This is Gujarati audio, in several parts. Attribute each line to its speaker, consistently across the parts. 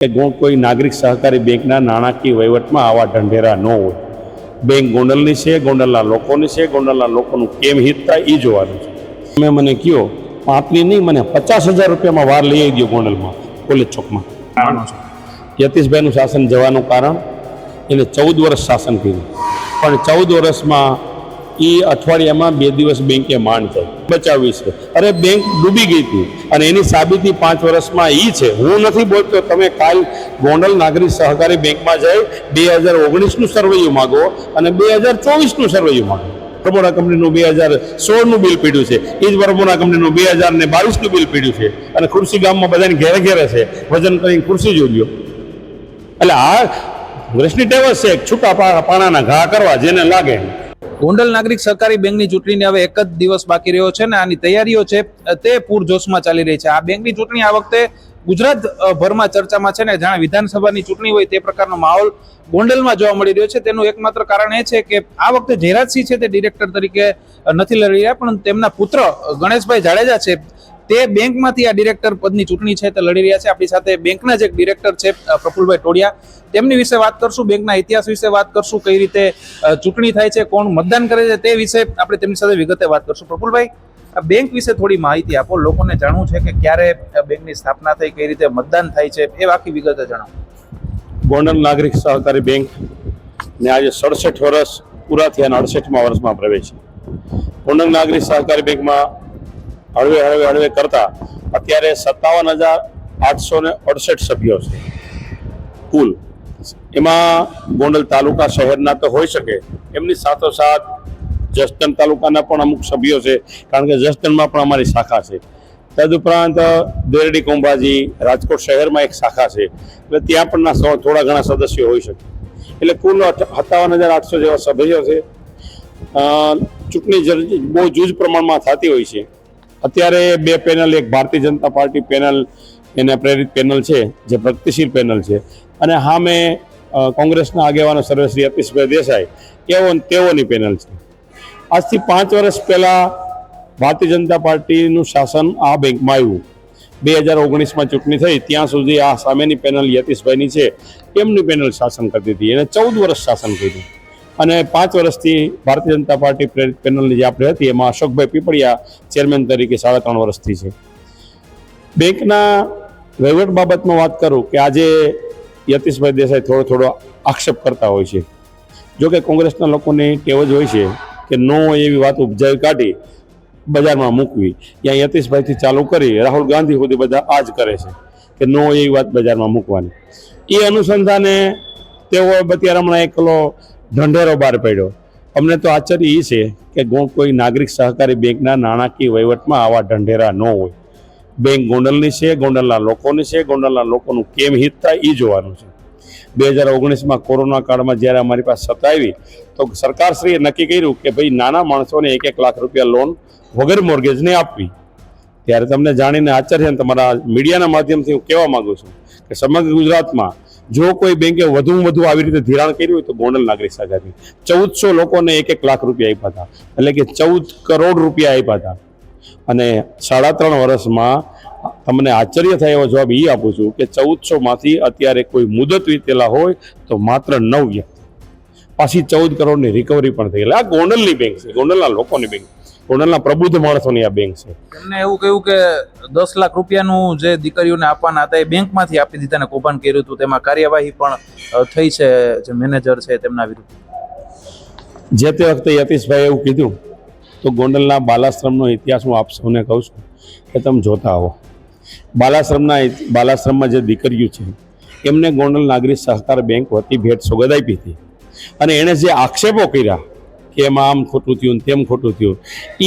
Speaker 1: કે કોઈ નાગરિક સહકારી બેંકના નાણાકીય વહીવટમાં આવા ઢંઢેરા ન હોય બેંક ગોંડલની છે ગોંડલના લોકોની છે ગોંડલના લોકોનું કેમ હિત થાય એ જોવાનું છે. તમે મને કહો પાંચની નહીં મને પચાસ હજાર રૂપિયામાં વાર લઈ આવી ગયો ગોંડલમાં કોલેજ ચોકમાં. યતીશભાઈનું શાસન જવાનું કારણ એને ચૌદ વર્ષ શાસન કર્યું. પણ ચૌદ વર્ષમાં એ અઠવાડિયામાં બે દિવસ બેંકે માંડ જાય બચાવી છે. અરે બેંક ડૂબી ગઈ હતી અને એની સાબિતી પાંચ વર્ષમાં એ છે. હું નથી બોલતો, તમે કાલ ગોંડલ નાગરિક સહકારી બેંકમાં જઈ બે હજાર ઓગણીસનું સરવૈયું માગો અને બે હજાર ચોવીસનું સરવૈયું માગો. પ્રમોડા કંપનીનું બે હજાર સોળનું બિલ પીડ્યું છે. એ જ પ્રમોડા કંપનીનું બે હજાર ને બાવીસનું બિલ પીડ્યું છે. અને ખુરશી ગામમાં બધાને ઘેરે ઘેરે છે. વજન કરીને ખુરશી જોઈ લ્યો એટલે આ કોંગ્રેસની ટેવસ છે છૂટા પાણાના ઘા કરવા જેને લાગે.
Speaker 2: ગોંડલ નાગરિક સહકારી બેંકની ચૂંટણીને હવે એક જ દિવસ બાકી રહ્યો છે અને આની તૈયારીઓ છે, તે પૂરજોશમાં ચાલી રહી છે. આ બેંકની ચૂંટણી આ વખતે ગુજરાત ભરમાં ચર્ચામાં છે ને જાણે વિધાનસભાની ચૂંટણી હોય તે પ્રકારનો માહોલ ગોંડલમાં જોવા મળી રહ્યો છે. તેનું એકમાત્ર કારણ એ છે કે આ વખતે જયરાજસિંહ છે તે ડિરેક્ટર તરીકે નથી લડી રહ્યા, પણ તેમના પુત્ર ગણેશભાઈ જાડેજા છે તે બેંકમાંથી આ ડિરેક્ટર પદની ચૂંટણી છે તે લડી રહ્યા છે. આપણી સાથે બેંકના જે ડિરેક્ટર છે પ્રફુલભાઈ ટોડિયા તેમની વિશે વાત કરશું, બેંકના ઇતિહાસ વિશે વાત કરશું, કઈ રીતે ચૂંટણી થાય છે, કોણ મતદાન કરે છે તે વિશે આપણે તેમની સાથે વિગતે વાત કરશું. પ્રફુલભાઈ, આ બેંક વિશે થોડી માહિતી આપો. લોકોને જાણવું છે કે ક્યારે બેંકની સ્થાપના થઈ, કઈ રીતે મતદાન થાય છે, એ બાકી વિગતે જણાવો.
Speaker 1: ગોંડલ નાગરિક સહકારી બેંક ને આજે સડસઠ વર્ષ પૂરા થયા અને અડસઠમાં વર્ષમાં પ્રવેશ ગોંડલ નાગરિક સહકારી બેંકમાં હળવે હળવે હળવે કરતા અત્યારે સત્તાવન હજાર આઠસો ને અડસઠ સભ્યો છે. કુલ. એમાં ગોંડલ તાલુકા શહેરના તો હોઈ શકે. એમની સાથોસાથ જસદણ તાલુકાના પણ અમુક સભ્યો છે, કારણ કે જસદણમાં પણ અમારી શાખા છે. તદુપરાંત દેરડી કુંભાજી રાજકોટ શહેરમાં એક શાખા છે. એટલે ત્યાં પણ થોડા ઘણા સદસ્યો હોઈ શકે. એટલે કુલ સત્તાવન હજાર આઠસો જેવા સભ્યો છે. ચૂંટણી બહુ જૂજ પ્રમાણમાં થતી હોય છે. અત્યારે બે પેનલ, એક ભારતીય જનતા પાર્ટી પેનલ, એને પ્રેરિત પેનલ છે, જે પ્રગતિશીલ પેનલ છે. અને સામે મેં કોંગ્રેસના આગેવાનો સર્વશ્રી અતિશભાઈ દેસાઈ, એવો તેઓની પેનલ છે. આજથી પાંચ વર્ષ પહેલા ભારતીય જનતા પાર્ટીનું શાસન આ બેંકમાં આવ્યું. બે હજાર ઓગણીસમાં ચૂંટણી થઈ, ત્યાં સુધી આ સામેની પેનલ યતીશભાઈની છે, એમની પેનલ શાસન કરતી હતી. એને ચૌદ વર્ષ શાસન કર્યું. અને પાંચ વર્ષથી ભારતીય જનતા પાર્ટી પ્રેરિત પેનલની જે આપણે હતી, એમાં અશોકભાઈ પીપળિયા ચેરમેન તરીકે સાડા ત્રણ વર્ષથી છે. બેંકના વહીવટ બાબતમાં વાત કરું કે આજે યતીશભાઈ દેસાઈ થોડો થોડો આક્ષેપ કરતા હોય છે. જો કે કોંગ્રેસના લોકોની ટેવ જ હોય છે કે નો હોય એવી વાત ઉપજાવી કાઢી બજારમાં મૂકવી. ત્યાં યતીશભાઈથી ચાલુ કરી રાહુલ ગાંધી સુધી બધા આ જ કરે છે કે નો હોય એવી વાત બજારમાં મૂકવાની. એ અનુસંધાને તેઓ અત્યારે હમણાં એકલો ઢંઢેરો બહાર પડ્યો. અમને તો આશ્ચર્ય એ છે કે કોઈ નાગરિક સહકારી બેંકના નાણાકીય વહીવટમાં આવા ઢંઢેરા ન હોય. બેંક ગોંડલની છે, ગોંડલના લોકોની છે, ગોંડલના લોકોનું કેમ હિત થાય એ જોવાનું છે. બે હજાર ઓગણીસમાં કોરોના કાળમાં જ્યારે અમારી પાસે સતાવી તો સરકારશ્રીએ નક્કી કર્યું કે ભાઈ નાના માણસોને એક એક લાખ રૂપિયા લોન વગર મોર્ગેજને આપવી. ત્યારે તમને જાણીને આશ્ચર્ય તમારા મીડિયાના માધ્યમથી હું કહેવા માંગુ છું કે સમગ્ર ગુજરાતમાં જો કોઈ બેંકે વધુ વધુ આવી રીતે ધિરાણ કર્યું હોય તો ગોંડલ નાગરિક સહકારી ચૌદસો લોકોને એક એક લાખ રૂપિયા આપ્યા હતા. એટલે કે ચૌદ કરોડ રૂપિયા આપ્યા હતા. અને સાડા ત્રણ વર્ષમાં તમને આશ્ચર્ય થાય એવો જવાબ એ આપું છું કે ચૌદસો માંથી અત્યારે કોઈ મુદત વીતેલા હોય તો માત્ર નવ વ્યક્તિ. પાછી ચૌદ કરોડની રિકવરી પણ થઈ. એટલે આ ગોંડલની બેંક છે. ગોંડલના લોકોની બેંક ગોંડલના પ્રબુદ્ધ માણસોની આ બેંક છે.
Speaker 2: એમને એવું કહ્યું કે દસ લાખ રૂપિયાનું જે દીકરીઓને આપવાના હતા એ બેંકમાંથી આપી દીધા ને કૌભાંડ કર્યું હતું. તેમાં કાર્યવાહી પણ થઈ છે જે મેનેજર છે તેમના વિરુદ્ધ.
Speaker 1: જે તે વખતે યતીશભાઈ એવું કીધું તો ગોંડલના બાલાશ્રમનો ઇતિહાસ હું આપ સૌને કહું છું કે તમે જોતા આવો. બાલાશ્રમના બાલાશ્રમમાં જે દીકરીઓ છે એમને ગોંડલ નાગરિક સહકાર બેંક વતી ભેટ સોગદ આપી હતી. અને એણે જે આક્ષેપો કર્યા કે એમાં આમ ખોટું થયું ને તેમ ખોટું થયું.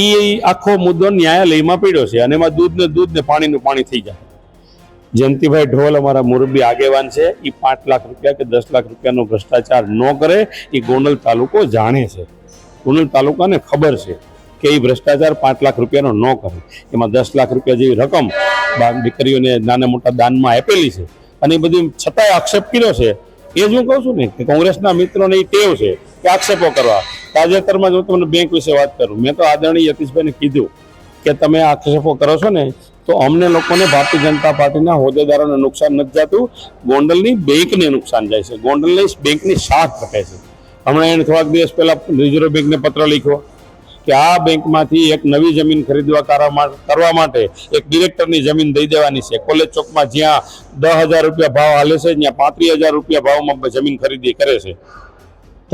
Speaker 1: એ આખો મુદ્દો ન્યાયાલયમાં પડ્યો છે અને એમાં દૂધને દૂધને પાણીનું પાણી થઈ જાય. જયંતિભાઈ ઢોલ અમારા મુરબી આગેવાન છે. એ પાંચ લાખ રૂપિયા કે દસ લાખ રૂપિયાનો ભ્રષ્ટાચાર ન કરે એ ગોંડલ તાલુકો જાણે છે. ગોંડલ તાલુકાને ખબર છે કે એ ભ્રષ્ટાચાર પાંચ લાખ રૂપિયાનો ન કરે. એમાં દસ લાખ રૂપિયા જેવી રકમ દીકરીઓને નાના મોટા દાનમાં આપેલી છે. અને એ બધી છતાંય આક્ષેપ કર્યો છે. એ જ હું કહું છું ને કે કોંગ્રેસના મિત્રોને એ ટેવ છે કે આક્ષેપો કરવા. તાજેતરમાં જો તમને બેંક વિશે વાત કરું. મેં તો આદરણીય યતીશભાઈને કીધું કે તમે આક્ષેપો કરો છો ને, તો અમને લોકોને ભારતીય જનતા પાર્ટીના હોદ્દેદારોને નુકસાન નથી જતું ગોંડલની બેંકને નુકસાન જાય છે. ગોંડલની બેંકની શાખ ઘટે છે. હમણાં એને થોડાક દિવસ પહેલા રિઝર્વ બેંકને પત્ર લખ્યો કે આ બેંકમાંથી એક નવી જમીન ખરીદવા કરવા માટે એક ડિરેક્ટરની જમીન દઈ દેવાની છે. કોલેજ ચોકમાં જ્યાં દસ હજાર રૂપિયા ભાવ હાલે છે, ત્યાં પાંત્રીસ હજાર રૂપિયા ભાવમાં જમીન ખરીદી કરે છે.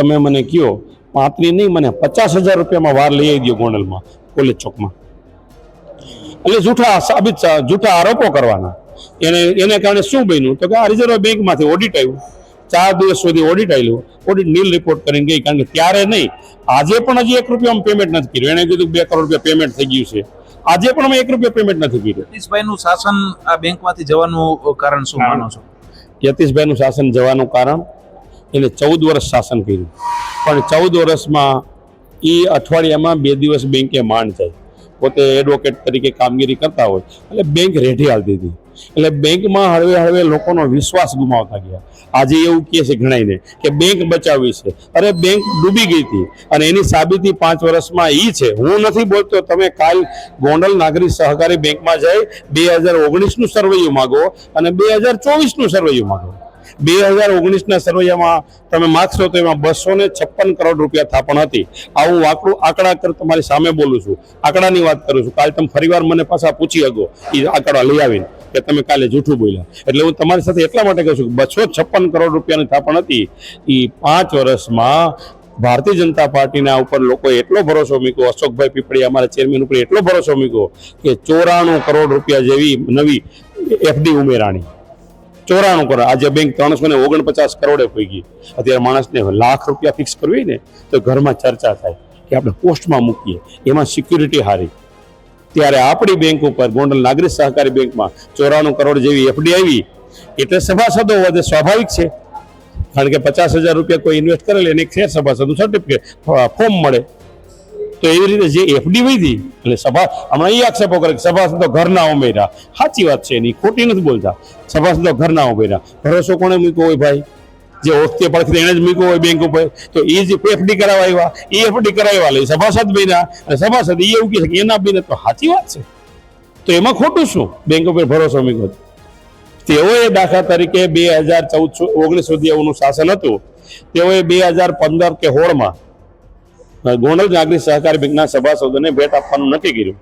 Speaker 1: તમે મને કહો પાંત્રી નહીં મને પચાસ હજાર રૂપિયામાં વાર લઈ આવી દો ગોંડલમાં કોલેજ ચોકમાં. એટલે જૂઠા સાબિત જૂઠા આરોપો કરવાના. એને એને કારણે શું બન્યું? તો કે આ રિઝર્વ બેંકમાંથી ઓડિટ આવ્યું. ચાર દિવસ સુધી ઓડિટ આવ્યું ઓડિટ નીલ રિપોર્ટ કરીને ગઈ કારણ કે ત્યારે નહીં આજે પણ હજી એક રૂપિયા પેમેન્ટ નથી કર્યું. એને કીધું બે કરોડ રૂપિયા પેમેન્ટ થઈ ગયું છે. આજે પણ અમે એક રૂપિયા પેમેન્ટ નથી કર્યું.
Speaker 2: યતીશભાઈનું શાસન આ બેંકમાંથી જવાનું કારણ શું માનો છો?
Speaker 1: યતીશભાઈનું શાસન જવાનું કારણ એને ચૌદ વર્ષ શાસન કર્યું. પણ ચૌદ વર્ષમાં એ અઠવાડિયામાં બે દિવસ બેંકે માંડ જાય પોતે એડવોકેટ તરીકે કામગીરી કરતા હોય. એટલે બેંક રેઢી હાલતી હતી. એટલે બેંકમાં હળવે હળવે લોકોનો વિશ્વાસ ગુમાવતા ગયા. આજે એવું કહે છે ઘણાઈને કે બેંક બચાવી છે. અરે બેંક ડૂબી ગઈ હતી. અને એની સાબિતી પાંચ વર્ષમાં એ છે. હું નથી બોલતો તમે કાલ ગોંડલ નાગરિક સહકારી બેંકમાં જઈ બે હજાર ઓગણીસનું સરવૈયું માગો અને બે હજાર ચોવીસનું સરવૈયું માગો. બે હજાર ઓગણીસના સર્વૈયામાં તમે માગશો તો એમાં બસો ને છપ્પન કરોડ રૂપિયા થાપણ હતી. આવું આંકડું આંકડા કર તમારી સામે બોલું છું. આંકડાની વાત કરું છું. કાલે તમે ફરીવાર મને પાછા પૂછી શકો એ આંકડા લઈ આવીને કે તમે કાલે જૂઠું બોલ્યા. એટલે હું તમારી સાથે એટલા માટે કહું છું કે બસો છપ્પન કરોડ રૂપિયાની થાપણ હતી. એ પાંચ વર્ષમાં ભારતીય જનતા પાર્ટીના ઉપર લોકોએ એટલો ભરોસો મૂક્યો, અશોકભાઈ પીપળી અમારા ચેરમેન ઉપર એટલો ભરોસો મૂક્યો કે ચોરાણું કરોડ રૂપિયા જેવી નવી એફડી ઉમેરાણી. ચોરાણું કરોડ. આજે બેંક ત્રણસો ને ઓગણપચાસ કરોડે પડી ગઈ. અત્યારે માણસને લાખ રૂપિયા ફિક્સ કરવી ને, તો ઘરમાં ચર્ચા થાય કે આપણે પોસ્ટમાં મૂકીએ. એમાં સિક્યુરિટી હારી. ત્યારે આપણી બેંક ઉપર, ગોંડલ નાગરિક સહકારી બેંકમાં ચોરાણું કરોડ જેવી એફડી આવી, એટલે સભાસદો વધે સ્વાભાવિક છે. કારણ કે પચાસ હજાર રૂપિયા કોઈ ઇન્વેસ્ટ કરેલ, એને શેર સભાસદનું સર્ટિફિકેટ ફોર્મ મળે. તો એવી રીતે જે એફડી વધી એટલે સભા, હમણાં એ આક્ષેપો કરે કે સભાસદો ઘરના ઉમેરા સાચી વાત છે એની, ખોટી નથી બોલતા. સભાસદો ઘરના ઉમેરા ભરોસો કોણે મૂક્યો હોય ભાઈ? જે ઓળખતે પડખતે એને જ મૂક્યો હોય બેંક ઉપર. તો એ જે એફડી કરાવવા આવ્યા એ એફડી કરાવવા લઈ સભાસદ બન્યા. અને સભાસદ એ એવું કહે કે એના બને તો સાચી વાત છે. તો એમાં ખોટું શું? બેંક ઉપર ભરોસો મૂક્યો. તેઓએ દાખલા તરીકે બે હજાર ચૌદ ઓગણીસ સુધી એનું શાસન હતું. તેઓએ બે હજાર પંદર કે સોળમાં ગોંડલ નાગરિક સહકારી બેંકના સભાસદોને ભેટ આપવાનું નક્કી કર્યું.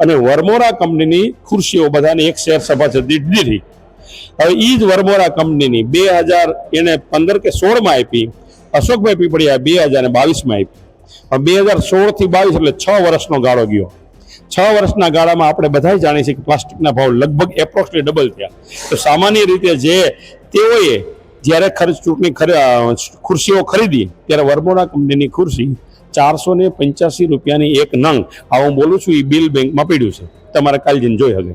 Speaker 1: અને વરમોરા કંપનીની ખુરશીઓ બધાને એક શેર સભાસદ દીઠ દીધી હવે એ જ વરમોરા કંપનીની બે હજાર એને પંદર કે સોળમાં આપી, અશોકભાઈ પીપળિયા બે હજાર બાવીસમાં આપી. બે હજાર સોળથી બાવીસ એટલે છ વર્ષનો ગાળો ગયો. છ વર્ષના ગાળામાં આપણે બધા જાણીએ છીએ કે પ્લાસ્ટિકના ભાવ લગભગ એપ્રોક્સલી ડબલ થયા. તો સામાન્ય રીતે જે તેઓએ જ્યારે ખર્ચ ચૂંટણી ખુરશીઓ ખરીદી, ત્યારે વર્મોરા કંપનીની ખુરશી ચારસો ને પંચ્યાસી રૂપિયાની એક નંગ. આ હું બોલું છું એ બિલ બેંકમાં પડ્યું છે. તમારે કાલ જઈને જોઈ શકે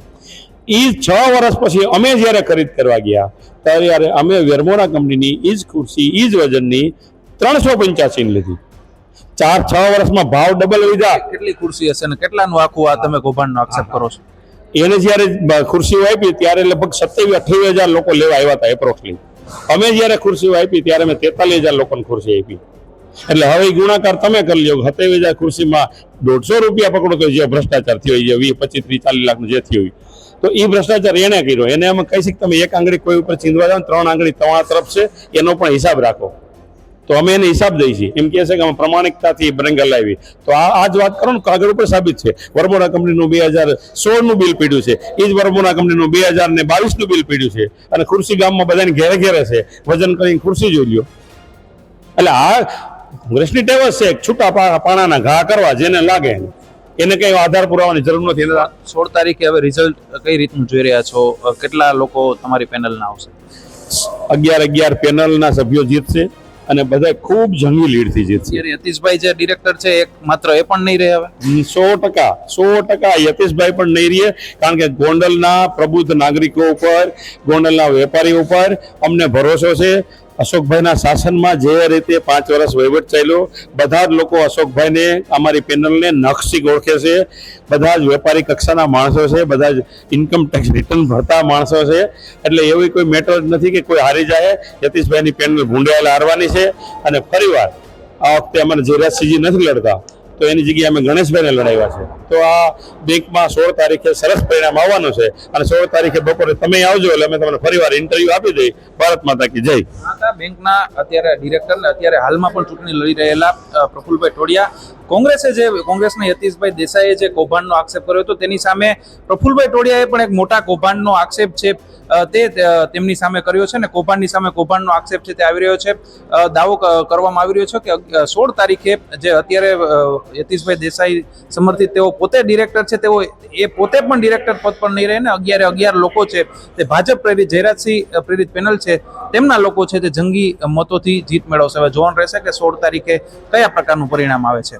Speaker 1: એ છ વર્ષ પછી અમે જ્યારે ખરીદ કરવા ગયા ત્યારે અમે વેરમોરા કંપનીની એ જ ખુરશી એ જ વજનની ત્રણસો પંચ્યાસીની લીધી. ચાર છ વર્ષમાં ભાવ ડબલ લીધા.
Speaker 2: કેટલી ખુરશી હશે ને કેટલાનું આખું આ તમે કૌભાંડનો આક્ષેપ કરો છો?
Speaker 1: એને જ્યારે ખુરશીઓ આપી ત્યારે લગભગ સત્યાવીસ અઠ્યાવીસ હજાર લોકો લેવા આવ્યા હતા એપ્રોક્સલી. અમે જ્યારે ખુરશીઓ આપી ત્યારે અમે તેતાલીસ હજાર લોકોને ખુરશી આપી. એટલે હવે ગુણાકાર તમે કરી લો હતે વેજા ખુરશીમાં દોઢસો રૂપિયા પકડો તો જે ભ્રષ્ટાચાર થયો, જે વીસ, પચીસ, ત્રીસ, ચાલીસ લાખનું જે થયું તો એ ભ્રષ્ટાચાર એને કર્યો. એને અમે કહી શકીએ તમે એક આંગળી કોઈ ઉપર ચીંધવા જાઓ ત્રણ આંગળી તમારા તરફ છે, એનો પણ હિસાબ રાખો. તો અમે એને હિસાબ દઈએ છીએ. એમ કહે છે કે અમે પ્રમાણિકતાથી બ્રેંગ લાવી. તો આ આ જ વાત કરો ને, કાગળ ઉપર સાબિત છે. વરમોડા કંપનીનું બે હજાર સોળનું બિલ પીડ્યું છે. એ જ વરમોડા કંપનીનું બે હજાર ને બાવીસનું બિલ પીડ્યું છે. અને ખુરશી ગામમાં બધાને ઘેરે ઘેરે છે. વજન કરીને ખુરશી જોઈ લ્યો. એટલે આ કોંગ્રેસની ટેવ છે છૂટા પાણાના ઘા કરવા જેને લાગે એને. કઈ આધાર પુરાવાની જરૂર નથી.
Speaker 2: સોળ તારીખે હવે રિઝલ્ટ કઈ રીતનું જોઈ રહ્યા છો? કેટલા લોકો તમારી પેનલના આવશે?
Speaker 1: અગિયાર અગિયાર પેનલના સભ્યો જીતશે અને બધા ખૂબ જંગી લીડથી જીતશે.
Speaker 2: યતીશભાઈ જે ડિરેક્ટર છે એક માત્ર એ પણ નહીં રહે હવે?
Speaker 1: સો ટકા સો ટકા યતીશભાઈ પણ નહીં રહે કારણ કે ગોંડલના પ્રબુદ્ધ નાગરિકો ઉપર ગોંડલના વેપારીઓ ઉપર અમને ભરોસો છે. અશોકભાઈના શાસનમાં જે રીતે પાંચ વર્ષ વહીવટ ચાલ્યો, બધા જ લોકો અશોકભાઈને અમારી પેનલને નખશી ઓળખે છે. બધા જ વેપારી કક્ષાના માણસો છે, બધા જ ઇન્કમ ટેક્સ રિટર્ન ભરતા માણસો છે. એટલે એવી કોઈ મેટર જ નથી કે કોઈ હારી જાય. યતીશભાઈની પેનલ ભૂંડાયેલા હારવાની છે. અને ફરીવાર આ વખતે અમારે જીરાજસિંહજી નથી લડતા તો એની જગ્યાએ અમે ગણેશભાઈને લડાવ્યા છે. તો આ બેંકમાં સોળ તારીખે સરસ પરિણામ આવવાનું છે અને સોળ તારીખે બપોરે તમે આવજો એટલે અમે તમને ફરીવાર ઇન્ટરવ્યુ આપી દઈ. ભારત માતા કી જય.
Speaker 2: બેંકના અત્યારે ડિરેક્ટર અત્યારે હાલમાં પણ ચૂંટણી લડી રહેલા પ્રફુલભાઈ ટોડિયા. કોંગ્રેસે જે, કોંગ્રેસના યતીશભાઈ દેસાઈએ જે કૌભાંડનો આક્ષેપ કર્યો હતો, તેની સામે પ્રફુલભાઈ ટોડિયાએ પણ એક મોટા કૌભાંડનો આક્ષેપ છે તે તેમની સામે કર્યો છે ને કૌભાંડની સામે કૌભાંડનો આક્ષેપ છે તે આવી રહ્યો છે. દાવો કરવામાં આવી રહ્યો છે કે સોળ તારીખે જે અત્યારે યતીશભાઈ દેસાઈ સમર્થિત તેઓ પોતે ડિરેક્ટર છે, તેઓ એ પોતે પણ ડિરેક્ટર પદ પર નહીં રહે ને અગિયારે અગિયાર લોકો છે, તે ભાજપ પ્રેરિત, જયરાજસિંહ પ્રેરિત પેનલ છે, તેમના લોકો છે તે જંગી મતોથી જીત મેળવશે. હવે જોવાનું રહેશે કે સોળ તારીખે કયા પ્રકારનું પરિણામ આવે છે.